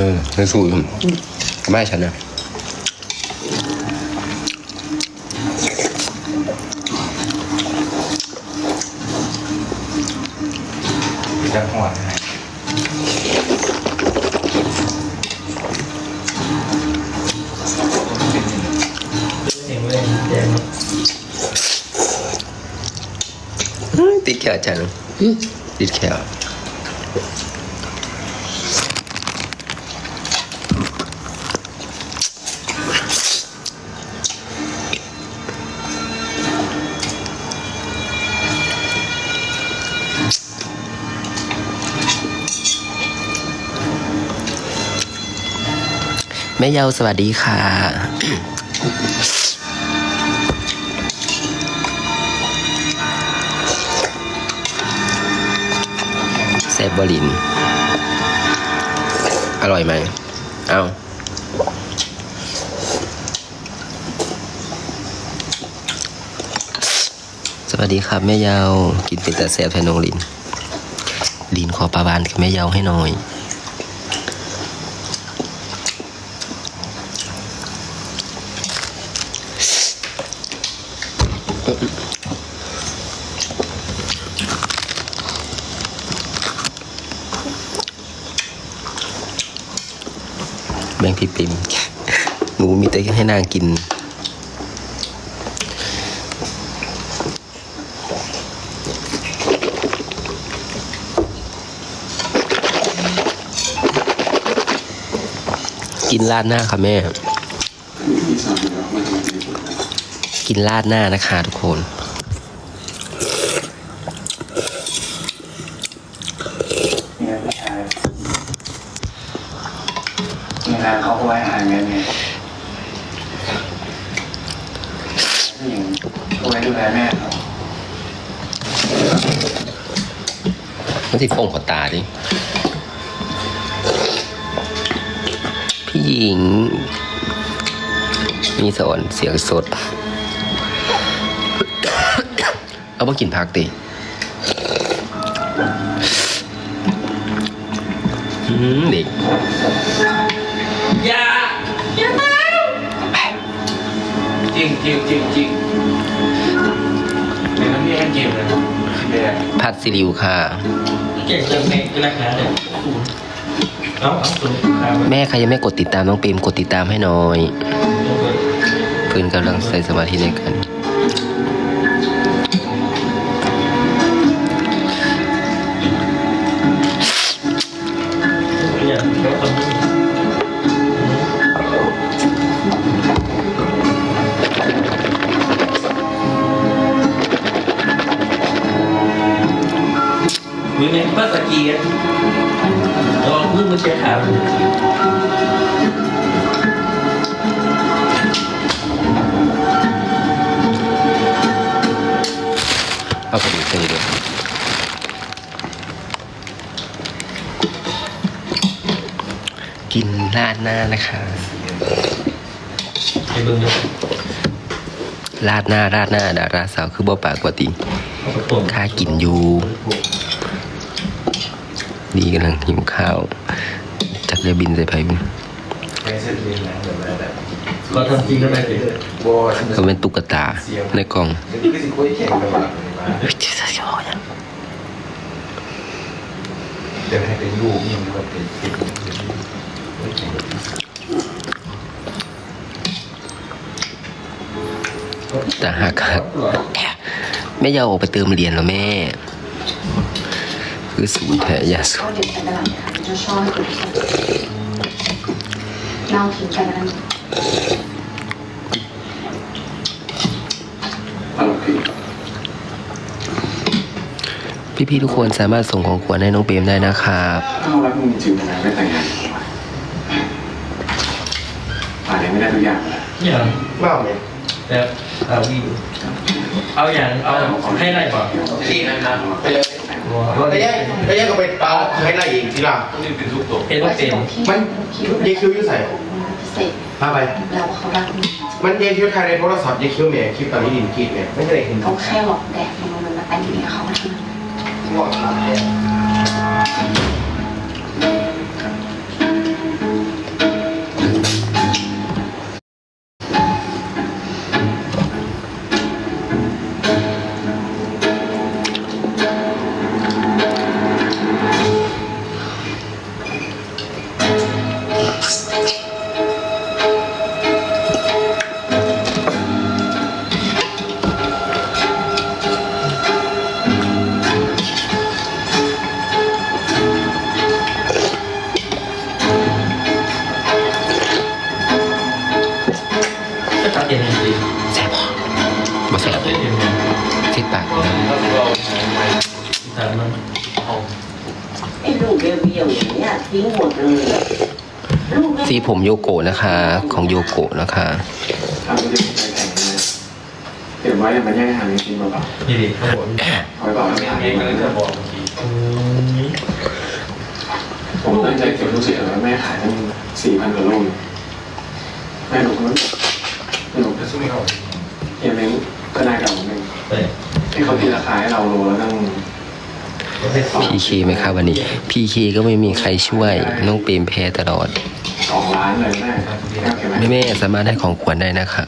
เลยในสูตรไม่ให้ฉันนะจะหอดให้เสียงเลยแจ้งติดแขวจังติดแขว แม่เยาสวัสดีค่ะเซฟบอลิน อร่อยไหม เอาสวัสดีครับแม่เยาวกินเป็นแต่แซฟแทนนงลิน ลินขอปลาบานกับแม่เยาวให้หน่อย แบงพี่ปิมหนูมีแต่ให้นางกินกินราดหน้าค่ะแม่ กินราดหน้านะคะทุกคนเนี่ยผู้ชายเวลาเขาก็ไว้อาหารกันไงผู้หญิงก็ไว้ดูแลแม่เขาไม่ติดฟงขอตาดิ พี่หญิง มีสอนเสียงสด เอามากินพักติอืมเด็กอย่าอย่ามาจริงจริงจริงจริงในน้ำมีแอนเกมเลยสิเบียร์พัดซิริวค่ะเก่งเรื่องเมฆก็รักนะเด็กเอาเอาตัวข้าวแม่ใครยังไม่กดติดตามน้องเปรมกดติดตามให้หน่อยเพื่อนกำลังใส่สมาธิในกันเวิ่งมือเนี่ยภาษากีอะลองมือมือเชีขาวเอา ราดหน้านะคะไอ้เบิ้งเนี่ยราดหน้าราดหน้าดาราสาวคือบ่ปากกว่าติเอาไปต้มค่ากินอยู่ ดีกำลังหิวข้าว จักจะบินใส่ไผ่บุญก็ทำจริงก็ได้สิก็เป็นตุ๊กตาในกล่องนี่ก็สิคุยแข่งกันว่าเฮ้ยจะจะบอกยังเดี๋ยวให้เป็นลูกยิ่งด้วยเป็นเป็น แต่หักหักแม่ยาวออกไปเติมเหรียญแล้วแม่ คือสูนแท้ยาสูงกันพี่ๆทุกคนสามารถส่งของขวัญให้น้องเปรมได้นะครับ ไม่ได้ทุกอย่างแะอย่างเบ้าเลยแต่เอาอีกเอาอย่างเอาให้ได้ก่อนที่นะครับไปเลยไปแยกไปแยกก็ไปเอาให้ได้อีกทีละนี่เป็นทุกตัวเป็นต้องเป็นมันยีคิวยุ่ใส่มาไปแล้วเขารักมันยีคิวใครในโทรศัพท์เยีคิวเมียคลิปตอนนี้ดินคิดเนี่ยไม่ได้เห็นเขาแค่หลอกแดดมันมันแต่งเมีเขาบอก ผมโยโกะนะคะ ของโยโกะนะคะเก็บไว้มันแย่งอาหารกินเปล่านี่ดิเขาบอกๆเอาไว้ก่อนไม่หายเองก็จะบอกเมื่อกี้ผมตั้งใจเก็บลูกศิษย์เอาไว้แม่ขายตั้งสี่พันกว่าลูกแม่หนูก็แม่หนูจะสู้ไม่เอาเฮียเล้งก็นายเก่าผมเองเฮ้ยที่เขาตีราคาให้เราโลแล้วตั้งพีเคไหมครับวันนี้ พีเคก็ไม่มีใครช่วย น้องเปรมแพ้ตลอด สองล้านเลยแม่แม่เก็บไหมแม่แม่ๆสามารถให้ของขวัญได้นะคะ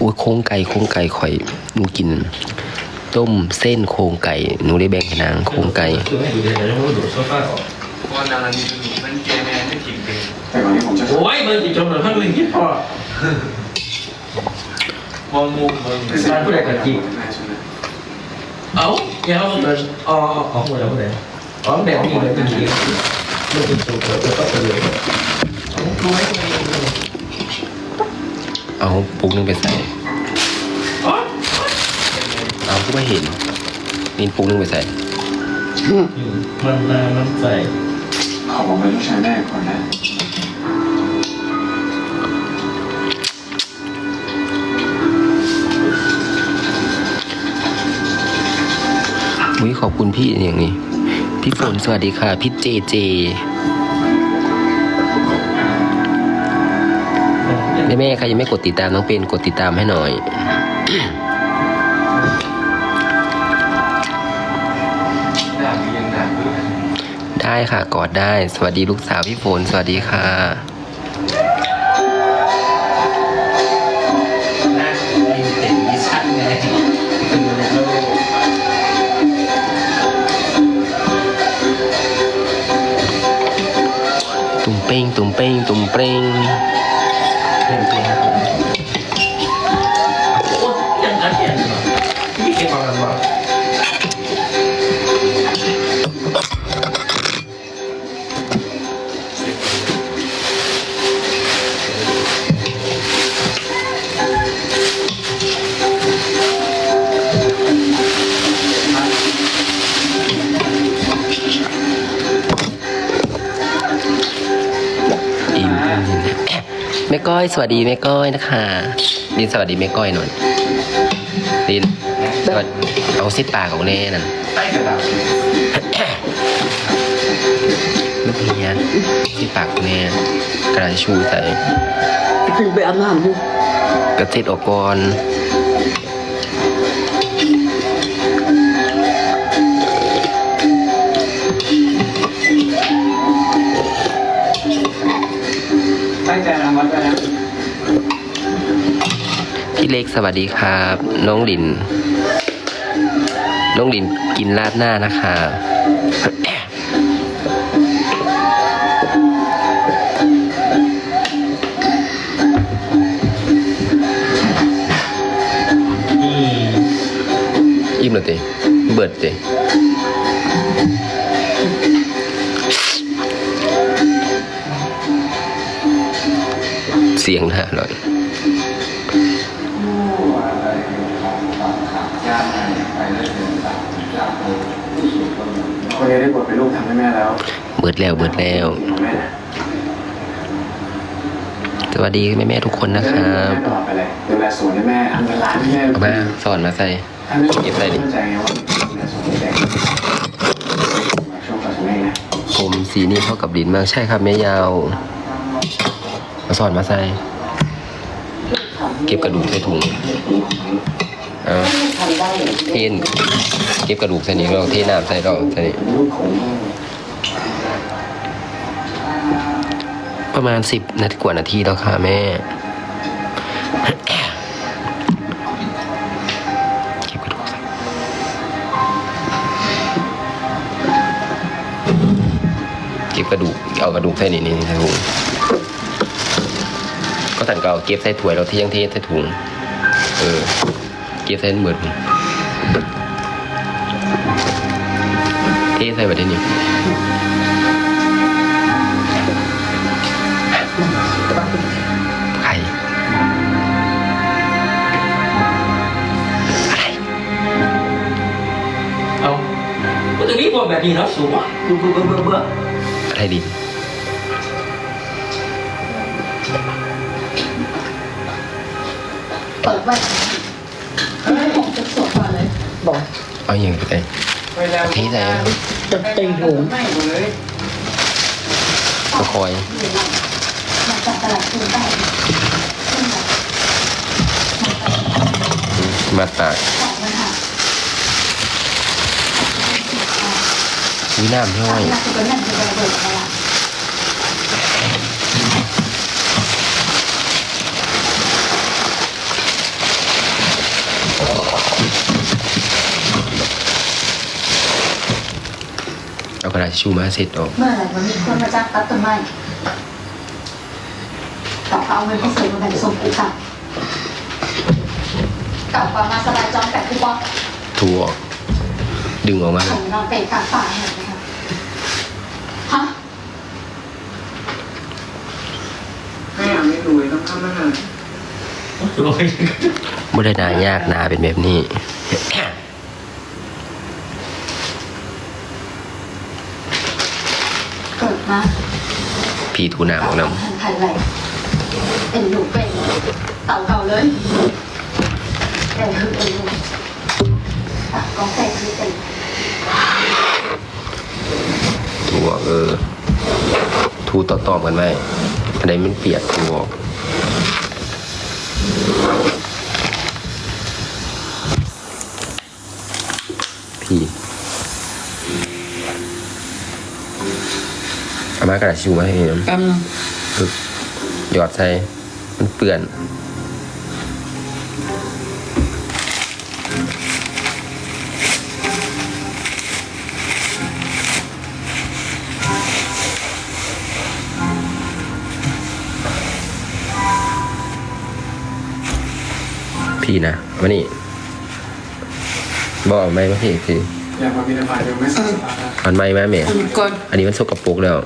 อุ้ยโครงไก่โครงไก่ข่อยหนูกิน ต้มเส้นโครงไก่หนูได้แบ่งให้นางโครงไก่คือให้ดูดีนะแล้วดูโซฟาออกวันนั้นมันเกมแมนไม่ถิงเลยแต่ก่อนนี้ผมจะโอ้ยมันติดจมเลยพักเลยที่พอมองมุมมึงบ้านผู้ใดกับจีแม่ใช่ไหมเอ้าอย่าเอาเดินอ๋ออ๋อผู้ใดผู้ใดอ๋อแบบนี้เลยเป็นจี ไม่เป็นตัวตัวก็เป็นเลยรู้ไหมเอาปุกนึงไปใส่อ๋อเอาก็ไม่เห็นนินปุกนึงไปใส่ มันนามันใส่ขอบอกเป็นลูกชายแม่ก่อนนะอุ้ยขอบคุณพี่อย่างนี้ พี่ฝนสวัสดีค่ะ พี่เจเจแม่แม่ใครยังไม่กดติดตามน้องเป็นกดติดตามให้หน่อย ได้ค่ะกอดได้ สวัสดีลูกสาวพี่ฝนสวัสดีค่ะ ตุ้มเป้ ก้อย สวัสดีแม่ก้อยนะคะลินสวัสดีแม่ก้อยหน่อยลินสวัสดีเอาซิดปากของแน่นั่นใต้กระดาษลูกเฮียซิดปากของแน่กระดาษทิชชูใส่ขึ้นไปอาบน้ำดูกระเซ็ดออกก่อน พี่เล็กสวัสดีครับ น้องลิน น้องลินกินราดหน้านะคะอิ่มเลยติเบิดติเสียงหน้าหน่อย คนนี้ได้บทเป็นลูกทำให้แม่แล้วเบิดแล้วเบิดแล้วของแม่นะสวัสดีแม่แม่ๆทุกคนนะครับตลอดไปเลยดูแลสวนให้แม่ทำเงินร้านให้แม่เอามาสอนมาใส่ ถ้าไม่เก็บใส่ดิ เข้าใจไงว่าดูแลสวนให้แม่ช่วงก่อนจะแม่นะ ผมสีนี้เข้ากับลินมากใช่ครับแม่ยาวมาสอนมาใส่ เก็บกระดูกใส่ถุงเอาทำได้อย่าเทนเก็บกระดูกใส่นี่เราเทน้ำใส่เราใส่นี่ประมาณสิบนาทีกว่านาทีแล้วค่ะแม่เก็บกระดูกเก็บกระดูกเอากระดูกใส่นี่นี่ใส่ถุงก็ถันก็เอาเก็บใส่ถ้วยเราเที่ยงเทใส่ถุงเออ เก็บใส่หมื่นที่เทใส่แบบนี่ไข่อะไรเอาก็ตรงนี้บนแบบนี้แล้วสูงอะเบื่อเบื่อเบื่อเบื่อไทยดินเปิดไว้ อาอย่างไปไปแล้วเทใส่จะตีหุงไม่เลยก็คอยมันจะตลาดคืนได้ขึ้นแบบมาตากสองมันค่ะวิน้ำห้อย หลักคือเป็นนั่นคือระเบิดอะไรล่ะ เอากระดาษทิชชู่มาเสร็จออกเมื่อไหร่มันมีคนมาจ้างตัดต้นไม้ต่อเอาเงินที่เสียมาแบ่งส่งกูค่ะเก่าปามาสบายจอมแต่กูบอกถูออกดึงออกมาผมนอนเตะกลางป่าเห็นไหมครับฮะแม่อยากไม่รวยต้องทำอาหารโอ้ยไม่ได้นายากนาเป็นแบบนี้ เกิดมา พีถูหนามออกน้ทันทันเลยเป็นหนูเป็นเต่าเก่าเลยแต่คือเป็นหนูตักกองใส่คือเป็นำถูออกเออถูต่อๆกันไว้อันไหนมันเปียกถูออกพี่เอามากระดาษทิชชู่มาให้เอ็มกำลังปึ๊บหยอดใส่มันเปื่อนพี่นะมานี่บอกไม่มาพี่คืออยากมาบินบาตเดี๋ยวไม่สบาย นะมันไม่มาแม่ก่อนอันนี้มันสกปรกแล้ว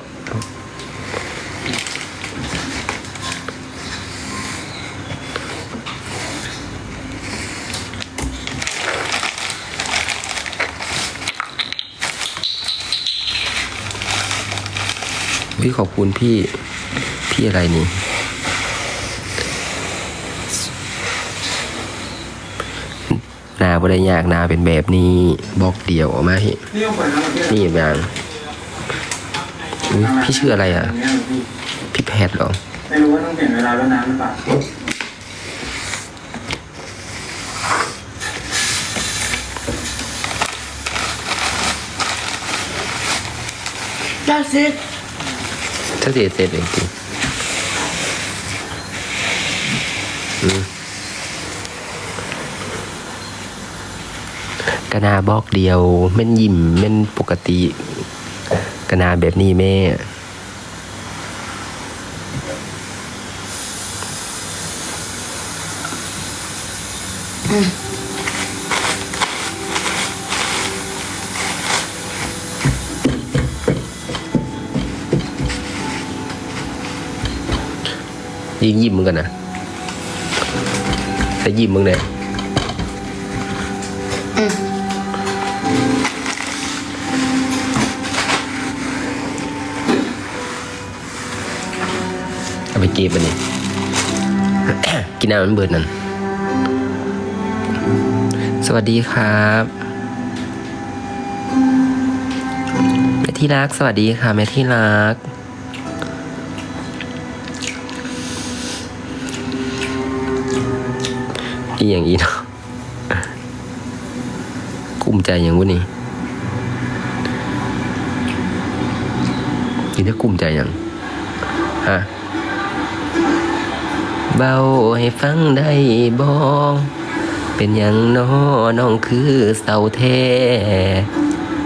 วิขอบคุณพี่ พี่อะไรนี่ นาบริยากนาเป็นแบบนี้บอกเดียวออกมาให้นี่เอาไปนะประเทศนี่อย่างอุ๊ยพี่ชื่ออะไรอะเนี่ยพี่พี่แพทย์เหรอไม่รู้ว่าต้องเปลี่ยนเวลาแล้วน้ำหรือเปล่าจ้าซิถ้าเสียเสร็จจริงๆอืม กนาบอกเดียวแม่นยิ้มแม่นปกติกนาแบบนี้แม่ยิงยิ้มมึงกันนะแต่ยิ้มมึงเนี่ย เอาไปเก็บมันนี่ กินน้ำมันเบิดนั่น สวัสดีครับแม่ที่รัก สวัสดีค่ะแม่ที่รักอีอย่างอีเนาะกุ้มใจอย่างวุ้นนี่นี่ถ้ากุ้มใจอย่างฮะ เบาให้ฟังได้บอเป็นอย่างน้อน้องคือเสาแท้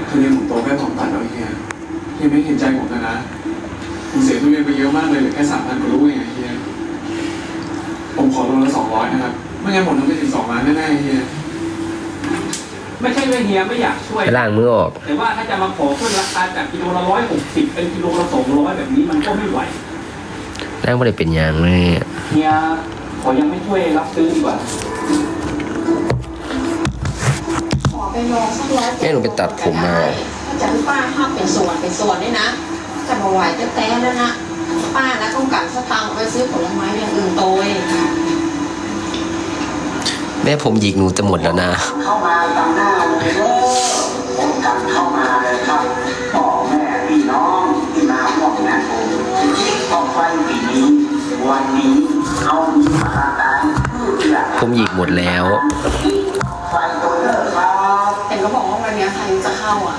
ทุเรียนผมโตแค่สองตันแล้วเฮียเฮียไม่เห็นใจผมเลยนะผมเสียทุเรียนไปเยอะมากเลยเหลือแค่สามพันกว่าลูกเองอะเฮียผมขอโลละสองร้อยนะครับไม่งั้นผมทำไม่ถึงสองล้านแน่ๆเฮียไม่ใช่ว่าเฮียไม่อยากช่วยไปล่างมือออก แต่ว่าถ้าจะมาขอขึ้นราคาจากกิโลละร้อยหกสิบเป็นกิโลละสองร้อยแบบนี้มันก็ไม่ไหว นั่งไม่ได้เป็นอย่างเลยเฮียขอยังไม่ช่วยรับซื้อดีกว่าขอไปลองสักร้อยแม่หนูไปตัดผมมาถ้าจะให้ป้าห้ามเป็นส่วนเป็นส่วนนี่นะจะมาไหวจะแต้แล้วนะป้านะต้องการสตังค์เอาไปซื้อผลไม้อย่างอื่นโตยแม่ผมหยิกหนูจะหมดแล้วนะ เข้ามาตามหน้าเลยเด้อผมกันเข้ามาเลยครับ ผมหยิกหมดแล้วไฟตัวเด้อครับเห็นก็บอกว่าวันเนี้ยใครจะเข้าอะ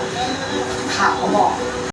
ข่าวเขาบอก